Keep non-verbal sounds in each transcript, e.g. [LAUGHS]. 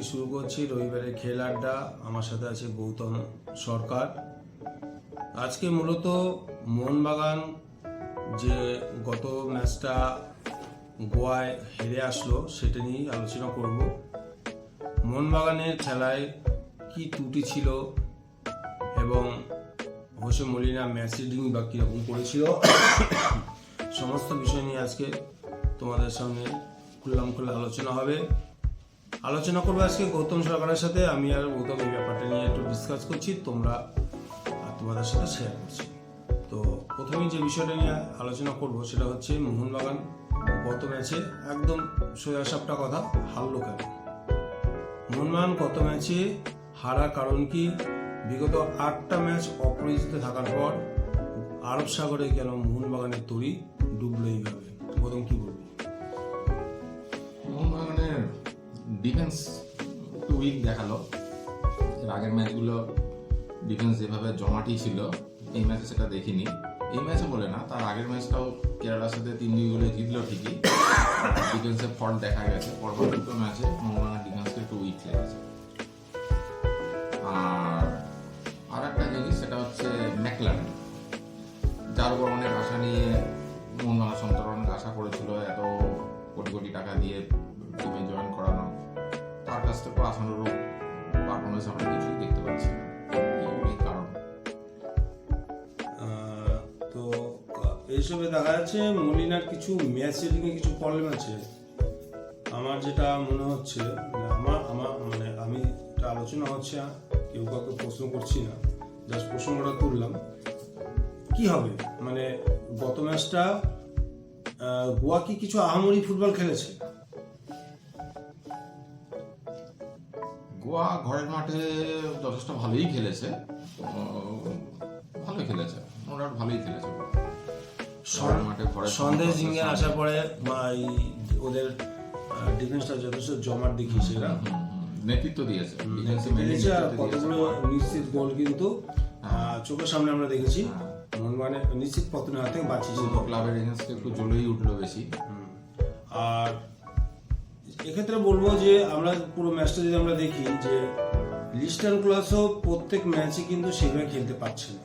আজকে শুরু করছি রবিবারের খেল আড্ডা। আমার সাথে আছে গৌতম সরকার। আজকে মূলত মোহনবাগান যে গত ম্যাচটা গোয়ায় হেরে আসলো, সেটা নিয়েই আলোচনা করব। মোহনবাগানের খেলায় কি ত্রুটি ছিল এবং হোসে মলিনা ম্যাচ রিডিং বা কীরকম করেছিল, সমস্ত বিষয় নিয়ে আজকে তোমাদের সামনে খুললাম খুলে আলোচনা হবে। আলোচনা করব আজকে গৌতম সরকারের সাথে। আমি আর গৌতম এই ব্যাপারটা নিয়ে একটু ডিসকাস করছি। তোমরা তোমাদের সাথে শেয়ার করছি। তো প্রথমেই যে বিষয়টা নিয়ে আলোচনা করব সেটা হচ্ছে মোহনবাগান গত ম্যাচে একদম সোজা সাপটা কথা হারলো কেন মোহনবাগান গত ম্যাচে হারার কারণ কি? বিগত আটটা ম্যাচ অপরাজিত থাকার পর আরব সাগরে কেন মোহনবাগানের তরি ডুবলো এইভাবে। গৌতম কি বলব? ডিফেন্স একটু উইক দেখাল। এর আগের ম্যাচগুলো ডিফেন্স যেভাবে জমাটি ছিল, এই ম্যাচে সেটা দেখিনি। এই ম্যাচে বলে না, তার আগের ম্যাচটাও কেরালার সাথে তিন দুই গোলে জিতলো ঠিকই। ডিফেন্সে ফল্ট দেখা গেছে পরপর দুটো ম্যাচে মোহনবাগানের ডিফেন্সকে একটু উইক লেগেছে। আর আর একটা জিনিস, সেটা হচ্ছে ম্যাকলারেন যার উপর অনেক আশা নিয়ে মোহনবাগান সন্তর অনেক আশা করেছিল, এত কোটি কোটি টাকা দিয়ে টিমে জয়েন করানো। তার কাছ থেকে আশানুরূপ পারফরমেন্স আমরা কিছুই দেখতে পাচ্ছি না। তো এইসবে দেখা যাচ্ছে মলিনার কিছু ম্যাচ রেটিংয়ে কিছু প্রবলেম আছে। আমার যেটা মনে হচ্ছে, আমার আমার মানে আমি এটা আলোচনা হচ্ছে কেউ কাউকে প্রশ্ন করছি না জাস্ট প্রসঙ্গটা তুললাম। কি হবে? মানে গত ম্যাচটা গোয়া কি কিছু আহামরি ফুটবল খেলেছে? গোয়া ঘরের মাঠে যথেষ্ট ভালোই খেলেছে। ভালোই খেলেছে। ওরা ভালোই খেলেছে। ঘরের মাঠে সমর্থকদের জিঙ্গে আসার পরে ওদের ডিফেন্সটা যথেষ্ট জমাট দেখিয়েছে এরা। নেতৃত্ব দিয়েছে। কতগুলো নিশ্চিত গোল কিন্তু চোখের সামনে আমরা দেখেছি। হ্যাঁ। মানে নিশ্চিত পতনের হাত থেকে বাঁচিয়েছে। ক্লাবের এগেন্স্টে একটু জ্বলেই উঠল বেশি। আর এক্ষেত্রে বলব যে আমরা পুরো ম্যাচটা যদি আমরা দেখি যে লিস্টান ক্লাসও প্রত্যেক ম্যাচে কিন্তু সেভাবে খেলতে পারছে না।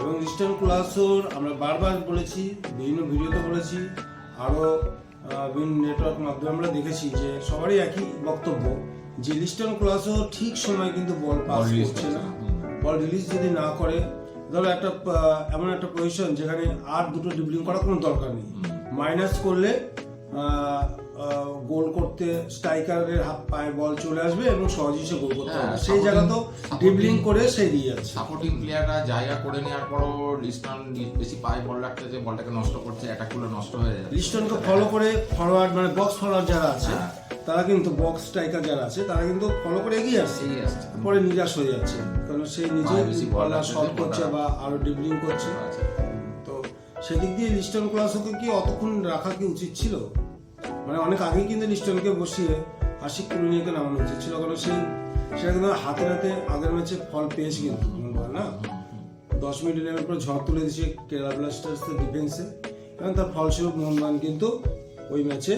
এবং লিস্টান ক্লাসোর আমরা বারবার বলেছি বিভিন্ন ভিডিওতে বলেছি আরও বিভিন্ন নেটওয়ার্ক মাধ্যমে আমরা দেখেছি যে সবারই একই বক্তব্য যে লিস্টান ক্লাসও ঠিক সময় কিন্তু বল পাস করছে না। বল রিলিজ যদি না করে ধরো একটা এমন একটা পজিশন যেখানে আর দুটো ডিবলিং করার কোনো দরকার নেই। মাইনাস করলে গোল করতে স্ট্রাইকারের হাত পায়ে বল চলে আসবে এবং সহজেই সে গোল করতে হ্যাঁ, পারবে। সেই জায়গা তো ডিবলিং করে সে দিয়ে যাচ্ছে। সাপোর্টিং প্লেয়াররা জায়গা করে নেওয়ার পরও লিস্টন বেশি পায়ে বল রাখতে যে বলটাকে নষ্ট করছে অ্যাটাকগুলো নষ্ট হয়ে যাচ্ছে। লিস্টনকে ফলো করে ফরওয়ার্ড মানে বক্স ফরওয়ার্ড যারা আছে হ্যাঁ। তারা কিন্তু বক্স স্ট্রাইকার যারা আছে তারা কিন্তু ফলো করে এগিয়ে আসছে। পরে নিরাশ হয়ে যাচ্ছে। কারণ সে নিজে বেশি বল রাখছে করছে বা আরও ডিবলিং করছে। তো সেদিক দিয়ে লিস্টন ক্লাসকে কি অতক্ষণ রাখা কি উচিত ছিল? মানে অনেক আগেই কিন্তু লিস্টনকে বসিয়ে আশিক কুলুনিয়াকে নামানো উচিত ছিল কারণ সেই সেটা কিন্তু হাতে হাতে আগের ম্যাচে ফল পেয়েছে কিন্তু মোহনবাগান না? দশ মিনিট নেমে পরে ঝড় তুলে দিয়েছে কেরালা ব্লাস্টার্সের ডিফেন্সে এবং তার ফলস্বরূপ মোহনবাগান কিন্তু ওই ম্যাচে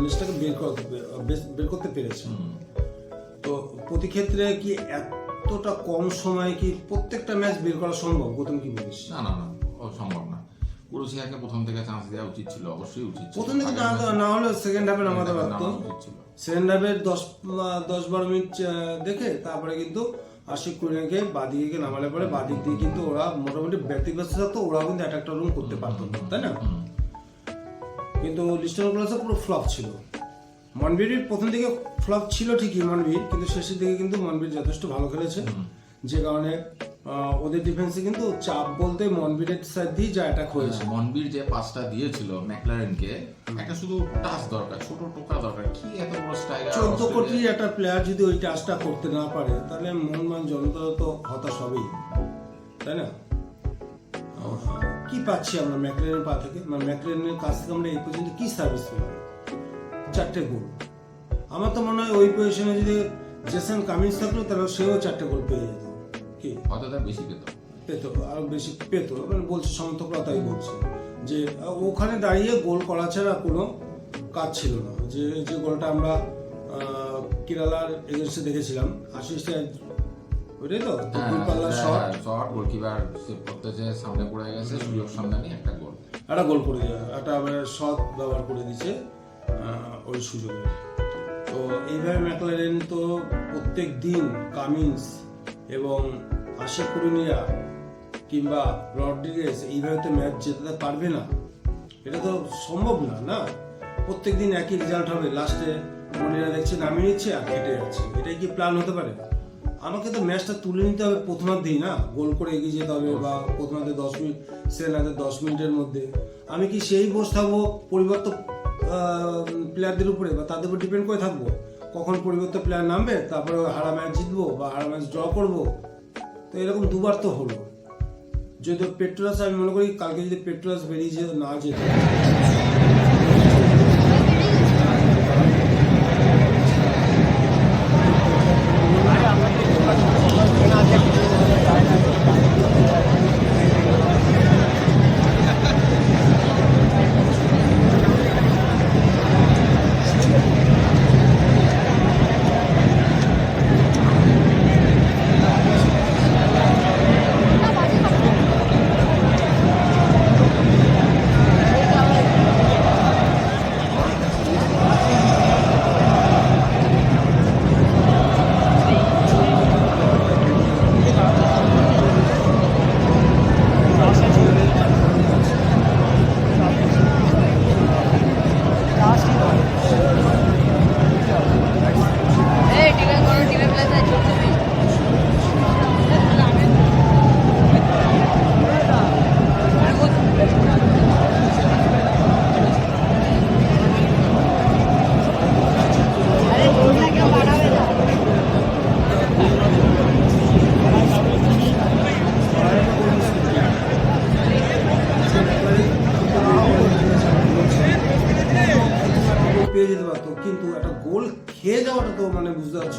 ম্যাচটাকে বের করতে বের করতে পেরেছে। তো প্রতি ক্ষেত্রে কি এতটা কম সময়ে কি প্রত্যেকটা ম্যাচ বের করা সম্ভব? গৌতম কি বলিস? না না না সম্ভব না কুরুসিয়াকে প্রথম থেকে চান্স দেওয়া উচিত ছিল অবশ্যই উচিত ছিল। প্রথম দিকে আগের না না হলে সেকেন্ড হাফে নামাতে পারতো। সেকেন্ড হাফে দশ দশ বারো মিনিট দেখে তারপরে কিন্তু আশিক কুড়িয়াকে বাদিকে নামালে পরে বাদিক দিয়ে কিন্তু ওরা মোটামুটি ব্যক্তিগত থাকতো ওরাও কিন্তু একটা রুম করতে পারতো না, তাই না? কিন্তু লিস্টন ক্লাসে পুরো ফ্লপ ছিল। মনবীরের প্রথম দিকে ফ্লপ ছিল ঠিকই মনবীর কিন্তু শেষের দিকে কিন্তু মনবীর যথেষ্ট ভালো খেলেছে। যে কারণে ওদের ডিফেন্সে কিন্তু চাপ বলতে মনবীরের সাইড দিয়ে যা অ্যাটাক হয়েছে। মনবীর যে পাসটা দিয়েছিল ম্যাকলারেনকে একটা শুধু টাচ দরকার ছোট টোকা দরকার। কি এত বড় স্ট্রাইকার চোদ্দ কোটি একটা প্লেয়ার যদি ওই টাচটা করতে না পারে তাহলে মোহনবাগান জনতা তো হতাশ হবেই। তাই না? কি পাচ্ছি আমরা ম্যাকলেনের পা থেকে? মানে ম্যাকলেনের কাছ থেকে আমরা এই পর্যন্ত কি সার্ভিস পেলাম? চারটে গোল আমার তো মনে হয় ওই পজিশনে যদি জেসন কামিন্স থাকল তাহলে সেও চারটে গোল পেয়ে যেত। হয়তো তার বেশি পেত। পেত আরও বেশি পেত মানে বলছে সমর্থকরা তাই বলছে। যে ওখানে দাঁড়িয়ে গোল করা ছাড়া কোনো কাজ ছিল না। যে যে গোলটা আমরা কেরালার এগেনস্টে দেখেছিলাম ওইটাই তো? দূরপাল্লা শট শট গোলকিপার সেভ করতে যেয়ে সামনে পড়ে গেছে সুযোগ সন্ধানী একটা গোল। একটা গোল করে একটা শট ব্যবহার করে দিচ্ছে ওই সুযোগে। তো এইভাবে ম্যাকলারেন তো প্রত্যেক দিন কামিন্স এবং আশিক কুরুনিয়া কিংবা রড্রিগেস এইভাবে তো ম্যাচ জেতাতে পারবে না। এটা তো সম্ভব না না? প্রত্যেক দিন একই রেজাল্ট হবে। লাস্টে মনিরা দেখছে নামিয়ে নিচ্ছে আর কেটে যাচ্ছে। এটাই কি প্ল্যান হতে পারে? আমাকে তো ম্যাচটা তুলে নিতে হবে প্রথমার্ধেই, না? গোল করে এগিয়ে যেতে হবে বা প্রথমার্ধে দশ মিনিট সেকেন্ড হাতে দশ মিনিটের মধ্যে। আমি কি সেই বসে থাকব পরিবর্তন প্লেয়ারদের উপরে বা তাদের উপর ডিপেন্ড করে থাকব? কখন পরিবর্তন প্লেয়ার নামবে? তারপরে হারা ম্যাচ জিতবো বা হারা ম্যাচ ড্র করব? তো এরকম দুবার তো হলো। যদি পেট্রোলাস আমি মনে করি কালকে যদি পেট্রোলাস বেরিয়ে যেত না যেত খেয়ে যাওয়াটা তো মানে বুঝতে পারছ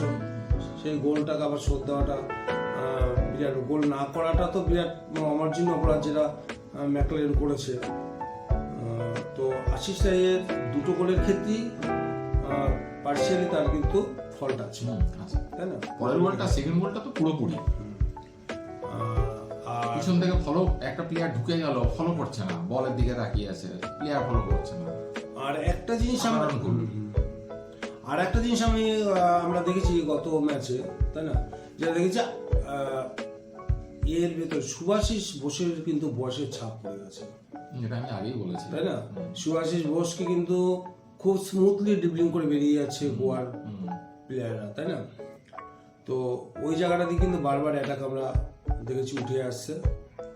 সেই গোলটাকে আবার শোধ দেওয়াটা বিরাট গোল না করাটা তো বিরাট অমার্জিত অপরাধ যেটা ম্যাকলেন করেছে। তো আশিস রায়ের দুটো গোলের ক্ষেত্রেই পার্সিয়ালি তার কিন্তু ফল্ট আছে। তাই না? পরের গোলটা সেকেন্ড গোলটা তো পুরোপুরি। আর পিছন থেকে ফলো একটা প্লেয়ার ঢুকে গেল ফলো করছে না বলের দিকে তাকিয়ে আছে প্লেয়ার ফলো করছে না। আর একটা জিনিস আমরা। আর একটা জিনিস আমি আমরা দেখেছি গত ম্যাচে তাই না? যেটা দেখেছি এর ভেতর সুভাষিস বোসের কিন্তু বয়সের ছাপ পড়ে গেছে। এটা আমি আগেই বলেছি তাই না? সুভাষিস বোসকে কিন্তু খুব স্মুথলি ড্রিবলিং করে বেরিয়ে যাচ্ছে গোয়ার প্লেয়াররা তাই না? তো ওই জায়গাটাতে কিন্তু বারবার অ্যাটাক আমরা দেখেছি উঠে আসছে।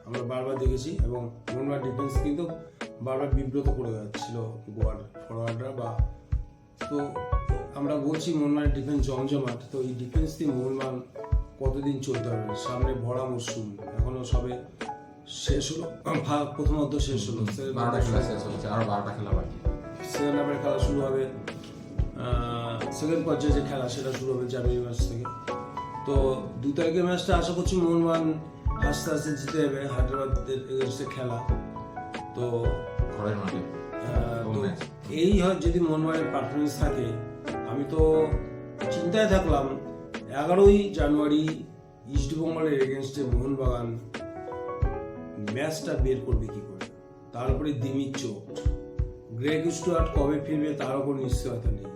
আমরা বারবার দেখেছি এবং মোহনবাগান ডিফেন্স কিন্তু বারবার বিব্রত করে যাচ্ছিল গোয়ার ফরওয়ার্ডরা বা তো আমরা বলছি মোহনবাগান ডিফেন্স জমজমাট তো এই ডিফেন্স দিয়ে মোহনবাগান কতদিন চলতে হবে? সামনে ভরা মরশুম এখনও সবে শেষ হলো ভাগ প্রথমত শেষ হলো। বারোটা খেলা শেষ হয়েছে আরও বারোটা খেলা বাকি। সেকেন্ড হাফের খেলা শুরু হবে সেকেন্ড পর্যায়ে যে খেলা সেটা শুরু হবে জানুয়ারি মাস থেকে। তো দু তারিখের ম্যাচটা আশা করছি মোহনবাগান আস্তে আস্তে জিতে যাবে হায়দ্রাবাদের এগেনস্টে খেলা। তো ঘরের মাঠে match. এই হয় যদি মোহনবাগানের পারফরমেন্স থাকে আমি তো চিন্তায় থাকলাম, এগারোই জানুয়ারি ইস্টবেঙ্গলের এগেনস্টে মোহনবাগান ম্যাচটা বের করবে কি করে? তার উপরে দিমির চোট। গ্রেগ স্টুয়ার্ট কবে ফিরবে তার উপর নিশ্চয়তা নেই।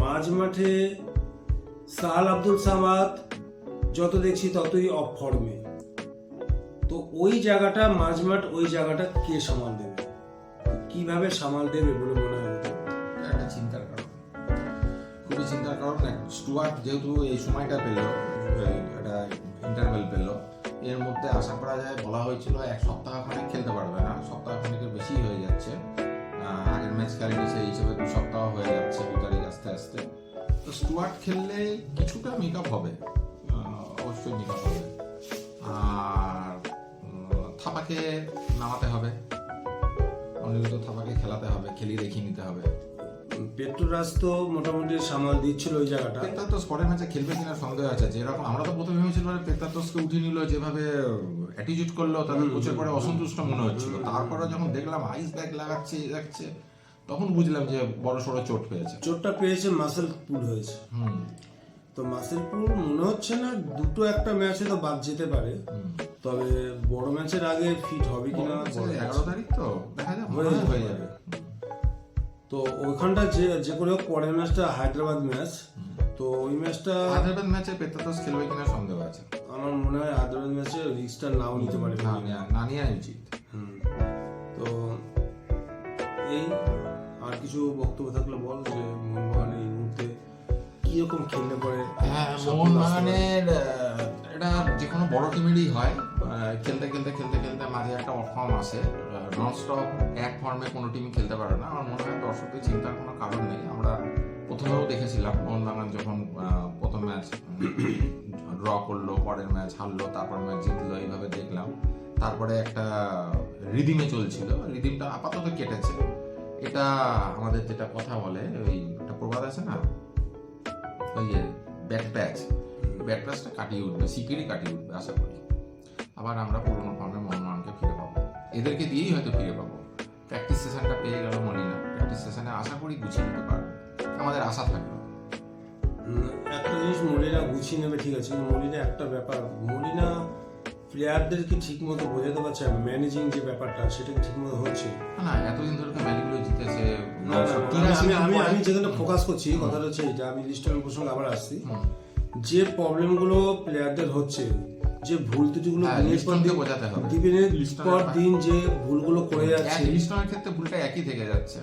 মাঝ মাঠে সাহাল আব্দুল সামাদ যত দেখছি ততই অফ ফর্মে তো ওই জায়গাটা মাঝমাঠ ওই জায়গাটা কে সামাল দেবে? কীভাবে সামাল দেবে বলে মনে হয়? একটা খুবই চিন্তার কারণ স্টুয়ার্ট যেহেতু এই সময়টা পেল একটা ইন্টারভেল পেল, এর মধ্যে আশা করা যায় বলা হয়েছিল এক সপ্তাহ খানিক খেলতে পারবে না, সপ্তাহ খানিকের বেশি হয়ে যাচ্ছে। আগের ম্যাচ খেলেনি সেই হিসেবে দু সপ্তাহ হয়ে যাচ্ছে দু তারিখ আস্তে আস্তে। তো স্টুয়ার্ট খেললে কিছুটা মেক আপ হবে অবশ্যই মেক আপ হবে। আর থাপাকে নামাতে হবে। অনিরুদ্ধ থাপাকে খেলাতে হবে খেলিয়ে দেখিয়ে নিতে হবে। পেট্রোরাস তো মোটামুটি সামাল দিচ্ছিল ওই জায়গাটা। পেত্তাতোস পরের ম্যাচে খেলবে কিনা সন্দেহ আছে। যেরকম আমরা তো প্রথমে ভেবেছিলাম পেত্তাতোসকে উঠিয়ে নিল যেভাবে অ্যাটিটিউড করল তাদের কোচের পরে অসন্তুষ্ট মনে হচ্ছিল। তারপরে যখন দেখলাম আইস ব্যাগ লাগাচ্ছে এ লাগাচ্ছে তখন বুঝলাম যে বড় সড়ো চোট পেয়েছে। চোটটা পেয়েছে মাসেল পুল হয়েছে। হুম। তো মাসেল পুল মনে হচ্ছে না দুটো একটা ম্যাচে তো বাদ যেতে পারে। তবে বড় ম্যাচের আগে ফিট হবে কিনা এগারো তারিখ তো দেখা যাক হয়ে হয়ে যাবে। তো ওইখানটা যে যে করে হোক পরের ম্যাচটা হায়দ্রাবাদ ম্যাচ তো ওই ম্যাচটা হায়দ্রাবাদ ম্যাচে পেতাতস খেলবে কিনা সন্দেহ আছে। আমার মনে হয় হায়দ্রাবাদ ম্যাচে রিস্কটা নাও নিতে পারে। না না নেওয়াই উচিত। তো এই আর কিছু বক্তব্য থাকলে বল যে মোহনবাগান এই মুহূর্তে কীরকম খেললে পরে হ্যাঁ মোহনবাগানের এটা যে কোনো বড় টিমেরই হয়। খেলতে খেলতে খেলতে খেলতে মাঝে একটা অফ ফর্ম আসে। নন স্টপ এক ফর্মে কোনো টিমই খেলতে পারে না। আমার মনে হয় দর্শকদের চিন্তার কোনো কারণ নেই। আমরা প্রথমেও দেখেছিলাম মোহনবাগান যখন আহ, প্রথম ম্যাচ ড্র করল পরের ম্যাচ হারলো তারপর ম্যাচ জিতলো এইভাবে দেখলাম। তারপরে একটা রিদিমে চলছিল। রিদিমটা আপাতত কেটেছে। এটা আমাদের যেটা কথা বলে ওই একটা প্রবাদ আছে না? ওই যে ব্যাট প্যাচ ব্যাট প্যাচটা কাটিয়ে উঠবে শিগগিরই কাটিয়ে উঠবে আশা করি। আবার আমরা পুরোনো ফর্মে মোহনবাগানকে ফিরে পাবো। এদেরকে দিয়েই হয়তো ফিরে পাবো। প্র্যাকটিস সেশনটা পেয়ে গেল মলিনা। প্র্যাকটিস সেশনে আশা করি গুছিয়ে নিতে পারবে। আমাদের আশা থাকবে একটা জিনিস মলিনা গুছিয়ে নেবে ঠিক আছে মলিনা একটা ব্যাপার। মলিনা প্লেয়ারদেরকে ঠিক মতো বোঝাতে পারছে ম্যানেজিং যে ব্যাপারটা সেটা ঠিক মতো হচ্ছে? না এতদিন ধরে তো ম্যাচগুলো জিতেছে। আমি আমি আমি যেখানে ফোকাস করছি কথাটা হচ্ছে এটা আমি লিস্টের প্রসঙ্গে আবার আসছি। যে প্রবলেমগুলো প্লেয়ারদের হচ্ছে যে ভুল ত্রুটিগুলো হ্যাঁ, দিনের পর দিন বোঝাতে হবে। দিনের পর দিন যে ভুলগুলো করে যাচ্ছে। এক লিস্টনের ক্ষেত্রে ভুলটা একই থেকে যাচ্ছে।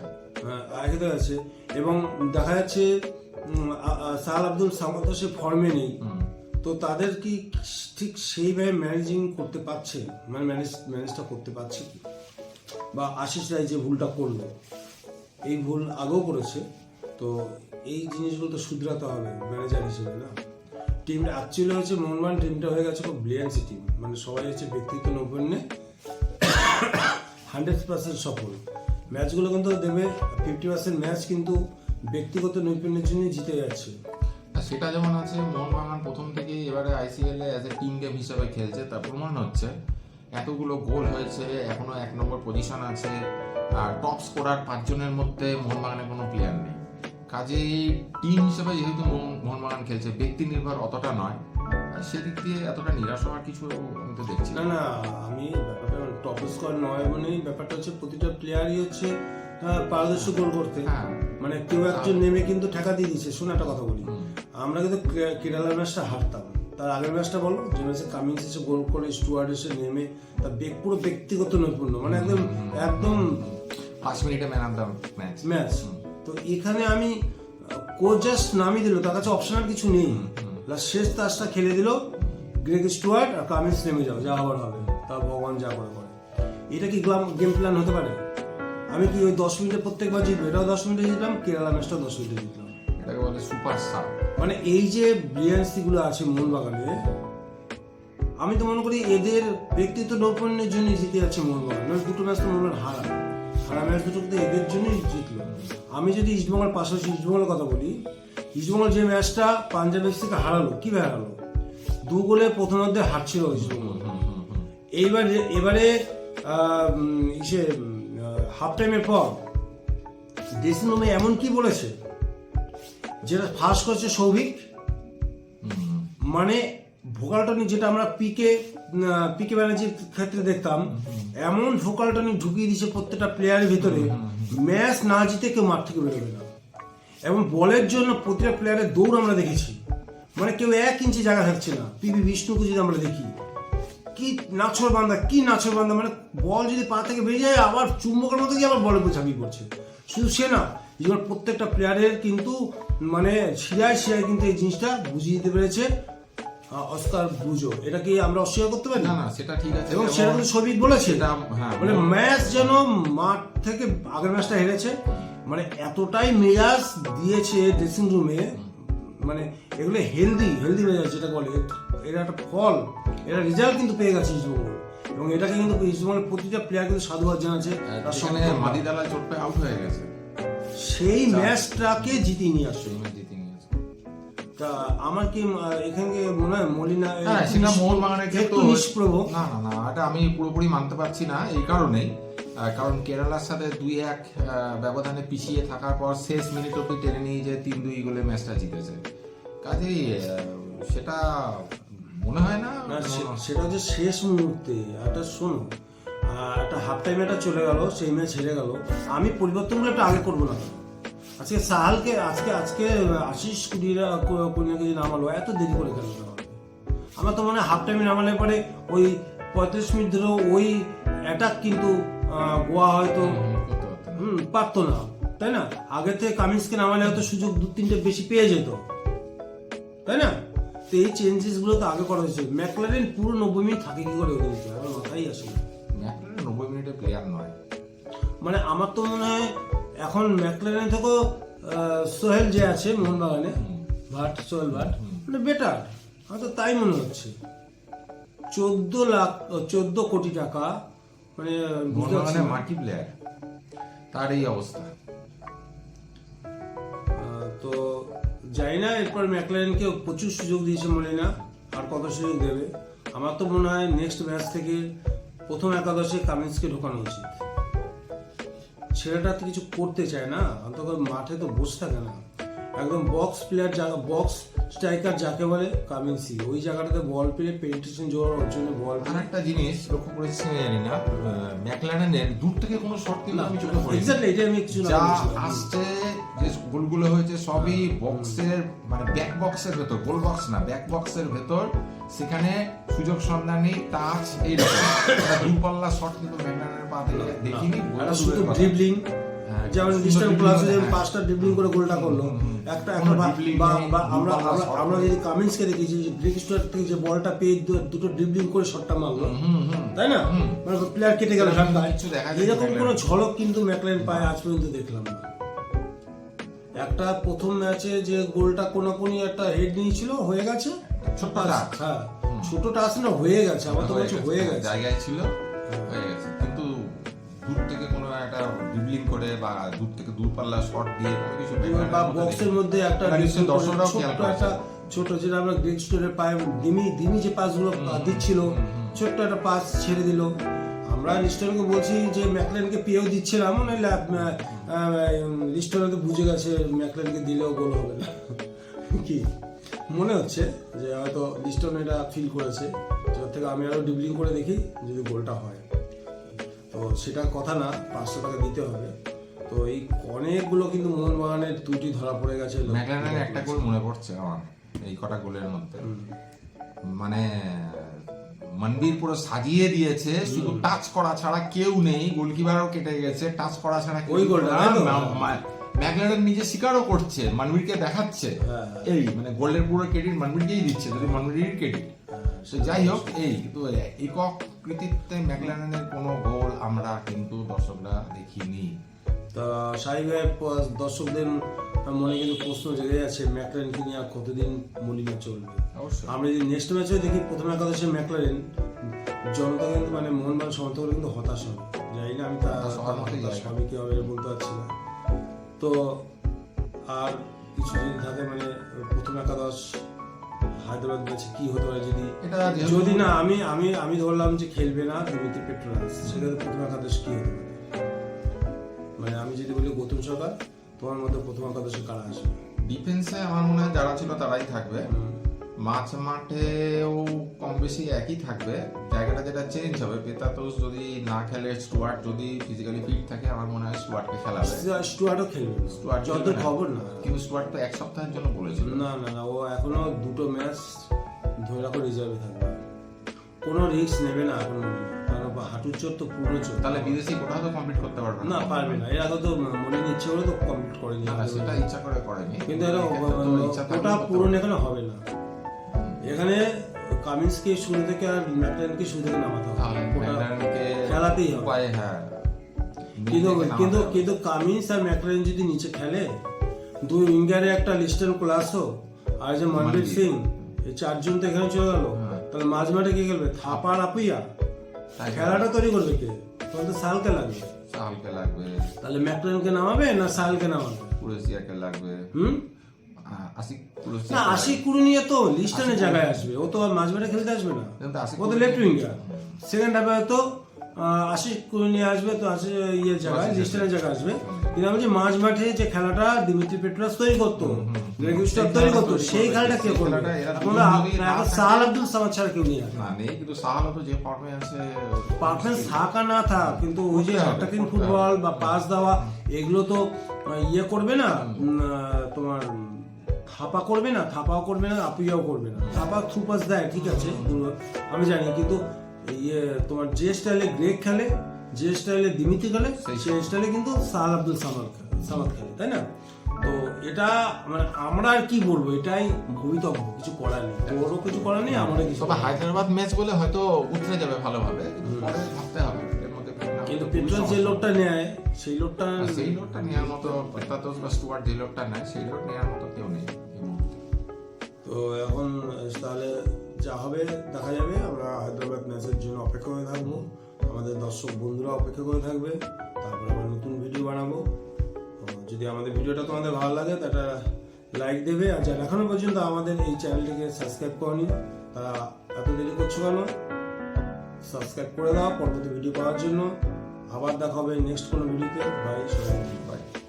হ্যাঁ, আগে তো আছে এবং দেখা যাচ্ছে সাহাল আব্দুল সামাদ সে ফর্মে নেই। তো তাদের কি ঠিক সেইভাবে ম্যানেজিং করতে পারছে? মানে ম্যানেজ ম্যানেজটা করতে পারছে কি? বা আশিস রায় যে ভুলটা করল এই ভুল আগেও করেছে। তো এই জিনিসগুলো তো শুধরাতে হবে ম্যানেজার হিসেবে না? টিমটা অ্যাকচুয়ালি হচ্ছে মোহনবাগান টিমটা হয়ে গেছে খুব ব্লিয়ান্সি টিম মানে সবাই হচ্ছে ব্যক্তিত্ব নৈপুণ্যে হান্ড্রেড পার্সেন্ট সফল। ম্যাচগুলো কিন্তু দেবে ফিফটি পার্সেন্ট ম্যাচ কিন্তু ব্যক্তিগত নৈপুণ্যের জন্যই জিতে যাচ্ছে। সেটা যেমন আছে মোহনবাগান প্রথম থেকে এবারে আইসিএল এ অ্যাজ এ টিম গেম হিসেবে খেলছে। তার প্রমাণ হচ্ছে, এতগুলো গোল হয়েছে, এখনও এক নম্বর পজিশন আছে। আর টপ স্কোরার পাঁচজনের মধ্যে মোহনবাগানের কোনো প্লেয়ার নেই। কাজেই টিম হিসেবে যেহেতু মোহন- মোহনবাগান খেলছে ব্যক্তি নির্ভর অতটা নয়। সেদিক দিয়ে এতটা নিরাশ হওয়ার কিছু আমি তো দেখছি না। না না আমি ব্যাপারটা টপ স্কোর নয় মানে ব্যাপারটা হচ্ছে প্রতিটা প্লেয়ারই হচ্ছে পারদর্শী গোল করতে। হ্যাঁ। মানে কেউ একজন নেমে কিন্তু ঠেকা দিয়ে দিচ্ছে শোনো একটা কথা বলি। আমরা কিন্তু কেরালার ম্যাচটা হারতাম। তার আগের ম্যাচটা বলো যে ম্যাচে কামিংস এসে গোল করে স্টুয়ার্ড এসে নেমে তার বেগ- পুরো ব্যক্তিগত নৈপুণ্য। মানে একদম একদম পাঁচ মিনিটে man of the match match তো এখানে আমি কোচ জাস্ট নামিয়ে দিল তার কাছে অপশনাল কিছু নেই। শেষ তাসটা খেলে দিল গ্রেগ স্টুয়ার্ট আর কামিন্স নেমে যাও যা হবার হবে। তা ভগবান যা করে করে। এটা কি গেম প্ল্যান হতে পারে? আমি কি ওই দশ মিনিটে প্রত্যেকবার জিতবো? এটাও দশ মিনিটে জিতলাম কেরালা ম্যাচটাও দশ মিনিটে জিতলাম। এটাকে বলে সুপার স্টার মানে এই যে ব্রিলিয়ান্সি গুলো আছে মোহনবাগানে আমি তো মনে করি এদের ব্যক্তিত্ব নৈপুণ্যের জন্য জিতে যাচ্ছে মোহনবাগান। দুটো ম্যাচ তো মোহনবাগান হারা হারা ম্যাচ দুটো কিন্তু এদের জন্যই জিতলো। আমি যদি ইস্টবেঙ্গল পাশাপাশি ইস্টবেঙ্গলের কথা বলি ইস্টবেঙ্গল যে ম্যাচটা পাঞ্জাব থেকে হারালো কীভাবে হারালো? দু গোলে প্রথমার্ধে হারছিল ইস্টবেঙ্গল এইবার এবারে ইসে হাফ টাইমের পর ড্রেসিং রুমে এমন কি বলেছে? যেটা ফার্স্ট করেছে সৌভিক? মানে ভোকালটনি যেটা আমরা পিকে পিকে ব্যানার্জির ক্ষেত্রে দেখতাম, এমন ভোকালটনি ঢুকিয়ে দিয়েছে প্রত্যেকটা প্লেয়ারের ভিতরে, ম্যাচ না জিতে কেউ মাঠ থেকে বেরোবে না। এবং বলের জন্য প্রতিটা প্লেয়ারের দৌড় আমরা দেখেছি। মানে কেউ এক ইঞ্চি জায়গা থাকছে না। পিবি বিষ্ণুকে যদি আমরা দেখি, কি নাছর বান্দা, কি নাছর বান্দা মানে বল যদি পা থেকে বেরিয়ে যায়, আবার চুম্বকের মতো গিয়ে আবার বলে ঝাঁপিয়ে পড়ছে। শুধু সে না, এবার প্রত্যেকটা প্লেয়ারের কিন্তু মানে শিরায় শিরায় কিন্তু এই জিনিসটা বুঝিয়ে দিতে পেরেছে। অস্কার বুঝো এটা কি আমরা অস্বীকার করতে পারি? না না সেটা ঠিক আছে। এবং সেটা কিন্তু সবিক বলেছে। হ্যাঁ মানে ম্যাচ যেন মাঠ থেকে আগের ম্যাচটা হেরেছে মানে এতটাই মেজাজ দিয়েছে ড্রেসিং রুমে মানে এগুলো হেলদি হেলদি মেজাজ যেটা বলে এটা একটা ফল এটা রেজাল্ট কিন্তু পেয়ে গেছে ইস্টবেঙ্গল এবং এটাকে কিন্তু ইস্টবেঙ্গলের প্রতিটা প্লেয়ার কিন্তু সাধুবাদ জানাচ্ছে তার সঙ্গে মাদিদালা চোট আউট হয়ে গেছে। সেই ম্যাচটাকে জিতিয়ে নিয়ে আসছে। তা আমার কি এখানে মনে হয় মলিনা হ্যাঁ সেটা মোহনবাগানের ক্ষেত্রে নিষ্প্রভ না না না এটা আমি পুরোপুরি মানতে পারছি না এই কারণেই। কারণ কেরালার সাথে দুই এক ব্যবধানে পিছিয়ে থাকার পর শেষ মিনিট অব্দি টেনে নিয়ে যে তিন দুই গোলে ম্যাচটা জিতেছে। কাজেই সেটা মনে হয় না সেটা হচ্ছে শেষ মুহূর্তে। একটা শোনো একটা হাফ টাইম একটা চলে গেল সেই ম্যাচ হেরে গেল। আমি পরিবর্তনগুলো একটু আগে করব না। আজকে সাহালকে আজকে আজকে আশিস কুড়িরা কুড়িয়াকে নামালো এত দেরি করে কেন? আমার তো মনে হয় হাফ টাইমে নামালে পরে ওই পঁয়ত্রিশ মিনিট ধরে ওই অ্যাটাক কিন্তু গোয়া হয়তো হুম, পারতো না। তাই না? আগে থেকে কামিন্সকে নামালে হয়তো সুযোগ দু তিনটে বেশি পেয়ে যেত তাই না? তো এই চেঞ্জেসগুলো তো আগে করা হয়েছে। ম্যাকলারেন পুরো নব্বই মিনিট থাকে কি করে ওদের? আমার মাথায় আসে ম্যাকলারেন নব্বই মিনিটের প্লেয়ার নয়। মানে আমার তো মনে হয় এখন ম্যাকলারেন থেকে সোহেল যে আছে মোহনবাগানে ভাট সোহেল ভাট মানে বেটার। আমার তো তাই মনে হচ্ছে। চোদ্দ লাখ চোদ্দ কোটি টাকা মানে বুঝতে পারছি মোহনবাগানের না। প্লেয়ার তার এই অবস্থা। তো জানি না এরপর ম্যাকলারেনকে প্রচুর সুযোগ দিয়েছে মনে না আর কত সুযোগ দেবে। আমার তো মনে হয় নেক্সট ম্যাচ থেকে প্রথম একাদশে কামিন্সকে ঢোকানো উচিত। ছেলেটা তো কিছু করতে চায় না। অন্তত মাঠে তো বসে থাকে না। একদম বক্স প্লেয়ার জায়গা বক্স স্ট্রাইকার যাকে বলে কামিন্সি ওই জায়গাটাতে বল পেয়ে পেনিট্রেশন জোর জন্য বল আর একটা জিনিস লক্ষ্য করেছি জানি না। ম্যাকলারেনের দূর থেকে কোনো শট কিন্তু আমি চোখে পড়িনি। এক্স্যাক্টলি এটা আমি কিছু না যা আসছে যে গোলগুলো হয়েছে সবই বক্সের মানে ব্যাক বক্সের ভেতর গোল বক্স না ব্যাক বক্সের ভেতর। সেখানে সুযোগ সন্ধানী টাচ একটা দূরপাল্লা শট কিন্তু ম্যাকলারেনের পা থেকে দেখিনি শুধু ড্রিবলিং হ্যাঁ, যেমন ডিস্টার্ব ক্লাসে যেমন হ্যাঁ। পাঁচটা ড্রিবলিং করে গোলটা করল। একটা একটা বা- আমরা দুপাল্লা আমরা। যদি কামিন্সকে দেখেছি যে থেকে যে বলটা পেয়ে দুটো ড্রিবলিং করে শটটা মারলো। তাই না? মানে প্লেয়ার কেটে গেল এরকম ঢাকায় কিছু এরকম কোনো ঝলক কিন্তু ম্যাকলাইন পায় আজ পর্যন্ত দেখলাম না। একটা প্রথম ম্যাচে যে গোলটা কোনাকুনি একটা হেড নিয়েছিল হয়ে গেছে। ছোট্ট টাচ, টাচ। হ্যাঁ। ছোট টাচ না হয়ে গেছে আমার তো হয়ে বলছে হয়ে গেছে। জায়গায় ছিল হয়ে। গেছে। কিন্তু দূর থেকে কোনো একটা ড্রিবলিং করে বা দূর থেকে দূরপাল্লা শট দিয়ে কোনো কিছু বা বক্সের মধ্যে একটা দর্শকরাও খেয়াল করেছে। একটা ছোট যেটা আমরা গ্রেট স্টোরের পায়ে দিমি দিমি যে পাসগুলো দিচ্ছিল ছোট্ট একটা পাস ছেড়ে দিল। আমরা লিস্টনকে বলছি যে ম্যাকলেনকে পেয়েও দিচ্ছিলাম মানে লিস্টন তো বুঝে গেছে ম্যাকলেনকে দিলেও গোল হবে না। [LAUGHS] কি? মনে হচ্ছে যে হয়তো লিস্টন এটা ফিল করেছে। যে ওর থেকে আমি আরও ডিবলিং করে দেখি যদি গোলটা হয়। তো সেটা কথা না পাঁচশো টাকা দিতে হবে। তো এই অনেকগুলো কিন্তু মোহনবাগানের ত্রুটি ধরা পড়ে গেছে একটা গোল মনে পড়ছে আমার এই কটা গোলের মধ্যে। মানে মন্দির পুরো সাজিয়ে দিয়েছে শুধু টাচ করা ছাড়া কেউ নেই গোলকিপারও কেটে গেছে টাচ করা ছাড়া ওই গোলটা, ম্যাকলারেন নিজে স্বীকারও করছে মনবীরকে দেখাচ্ছে। হ্যাঁ। এই মানে গোলের পুরো ক্রেডিট মনবীরকেই দিচ্ছে যদি মনবীর ক্রেডিট সে যাই হোক এই কিন্তু একক কৃতিত্বে ম্যাকলারেনের কোনো গোল আমরা কিন্তু দর্শকরা দেখিনি। তা স্বাভাবিকভাবে দর্শকদের মনে কিন্তু প্রশ্ন জেগে যাচ্ছে ম্যাকলারেনকে নিয়ে আর কতদিন মলিনা চলবে? আমরা যদি নেক্সট ম্যাচে দেখি প্রথম একাদশে ম্যাকলারেন জনতা কিন্তু মানে মোহনবাগান সমর্থকরা কিন্তু হতাশ হবে। জানি না আমি তা। হবে কি হবে বলতে পারছি না। তো আর কিছু দিন থাকে মানে প্রথম একাদশ হায়দ্রাবাদ ম্যাচে কি হতে পারে যদি যদি না আমি আমি আমি ধরলাম যে খেলবে না দিমিত্রি পেট্রোনাস সেক্ষেত্রে প্রথম একাদশ কি হতে পারে? মানে আমি যদি বলি গৌতম সরকার তোমার মধ্যে প্রথম একাদশে কারা আসবে? ডিফেন্সে আমার মনে হয় যারা ছিল তারাই থাকবে। মাঝ মাঠেও কম বেশি একই থাকবে। জায়গাটা যেটা চেঞ্জ হবে পেতাতোস যদি না খেলে স্টুয়ার্ট যদি ফিজিক্যালি ফিট থাকে আমার মনে হয় স্টুয়ার্টকে খেলাবে। স্টুয়ার্টও খেলবে। স্টুয়ার্ট যত খবর না। কিন্তু স্টুয়ার্ট তো এক সপ্তাহের জন্য বলেছিল। না না না ও এখনও দুটো ম্যাচ ধরে রাখো রিজার্ভে থাকবে। কোনো রিস্ক নেবে না এখন কারণ হাঁটুর চোট তো পুরনো চোট। তাহলে বিদেশি কোথাও তো কমপ্লিট করতে পারবে না। পারবে না। এর তো মনে ইচ্ছে করে তো কমপ্লিট করেনি। সেটা ইচ্ছা করে করেনি। কিন্তু এটা তো ওটা পূরণ এখানে হবে না। এখানে কামিন্সকে শুরু থেকে আর ম্যাকলেনকে শুরু থেকে নামাতে হবে। ম্যাকলারেনকে খেলাতেই হবে। হ্যাঁ। কিন্তু কিন্তু। কিন্তু কামিন্স আর ম্যাকলেন যদি নিচে খেলে দুই উইঙ্গারে একটা লিস্টন ক্লাসও আর যে মনবীর। সিং এই চারজন তো এখানে চলে গেল। হ্যাঁ। তাহলে মাঝ মাঠে কে খেলবে? থাপার আপুইয়া? খেলাটা তৈরি করবে কে? তখন তো সালকে লাগবে। সাহালকে লাগবে। তাহলে ম্যাকলেনকে নামাবে না সালকে নামাবে? কুরেশিয়াকে লাগবে। হুম? আশিক না আশি তো লিস্টনের জায়গায় আসবে। ও তো আর মাঝ মাঠে খেলতে আসবে না। ও তো লেফট উইঙ্গার সেকেন্ড হাফে হয়তো আশিস নিয়ে আসবে তো ইয়ে জায়গায় লিস্টানের জায়গায় আসবে। কিন্তু আমি যে মাঝ মাঠে যে খেলাটা দিমিত্রি পেট্রাস তৈরি করতো রেগুস্টার তৈরি করতো সেই খেলাটা কে করবে? খেলাটা এরা এখন দুজন যদি না এখন সাহাল আব্দুল সামাদ ছাড়া কেউ নেই নেই কিন্তু সাহালো তো যে ফর্মে পারফরমেন্স থাক না থাক কিন্তু ওই যে অ্যাটাকিং ফুটবল বা পাস দেওয়া এগুলো তো ইয়ে করবে না তোমার থাপা করবে না থাপাও করবে না আপুইয়াও করবে না। থাপা থ্রু পাস দেয় ঠিক আছে আমি জানি কিন্তু ইয়ে তোমার যে স্টাইলে গ্রেক খেলে যে স্টাইলে দিমিতি খেলে সেই স্টাইলে কিন্তু সাহাল আব্দুল সামাদ সামাদ খেলে তাই না? তো এটা মানে আমরা আর কি বলব এটাই ভবিতব্য কিছু করার নেই। ওরও কিছু করার নেই আমারও কিছু তবে হায়দ্রাবাদ ম্যাচ বলে হয়তো উতরে যাবে ভালোভাবে ভাবতে হবে কিন্তু পেট্রোল যে লোকটা নেয় সেই লোকটা সেই লোকটা নেওয়ার মতো পেতাতোস বা স্টুয়ার্ট যে লোকটা নেয় সেই লোক নেওয়ার মতো কেউ নেই। তো এখন তাহলে যা হবে, দেখা যাবে। আমরা হায়দ্রাবাদ ম্যাচের জন্য অপেক্ষা করে থাকব। আমাদের দর্শক বন্ধুরা অপেক্ষা করে থাকবে। তারপরে আমরা নতুন ভিডিও বানাবো। যদি আমাদের ভিডিওটা তোমাদের ভালো লাগে, তা একটা লাইক দেবে। আর যারা এখনও পর্যন্ত আমাদের এই চ্যানেলটিকে সাবস্ক্রাইব করনি, তারা এত দেরি করছ কেন? সাবস্ক্রাইব করে দাও। পরবর্তী ভিডিও পাওয়ার জন্য। আবার দেখা হবে নেক্সট কোনো ভিডিওতে বাই সবাই। Bye.